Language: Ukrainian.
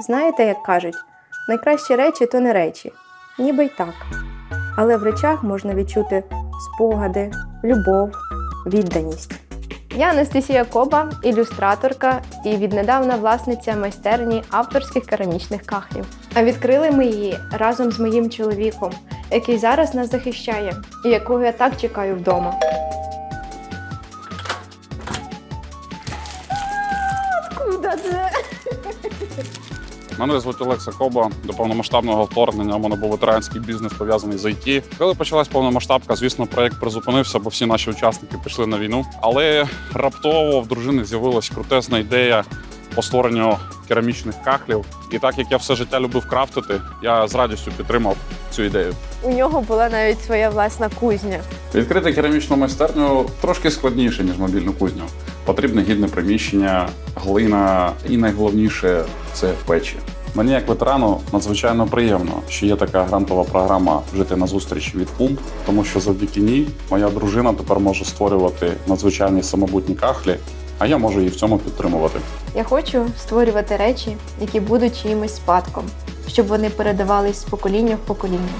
Знаєте, як кажуть, найкращі речі то не речі, ніби й так. Але в речах можна відчути спогади, любов, відданість. Я Анастасія Коба, ілюстраторка і віднедавна власниця майстерні авторських керамічних кахлів. А відкрили ми її разом з моїм чоловіком, який зараз нас захищає і якого я так чекаю вдома. Куда це? Мене звуть Олекса Коба. До повномасштабного вторгнення у мене був ветеранський бізнес пов'язаний з IT. Коли почалась повномасштабка, звісно, проект призупинився, бо всі наші учасники пішли на війну. Але раптово в дружини з'явилась крутезна ідея по створенню керамічних кахлів. І так як я все життя любив крафтити, я з радістю підтримав цю ідею. У нього була навіть своя власна кузня. Відкрити керамічну майстерню трошки складніше, ніж мобільну кузню. Потрібне гідне приміщення, глина і найголовніше це печі. Мені як ветерану надзвичайно приємно, що є така грантова програма Жити на зустріч від пумп, тому що завдяки ній моя дружина тепер може створювати надзвичайні самобутні кахлі, а я можу її в цьому підтримувати. Я хочу створювати речі, які будуть чиїмось спадком, щоб вони передавались з покоління в покоління.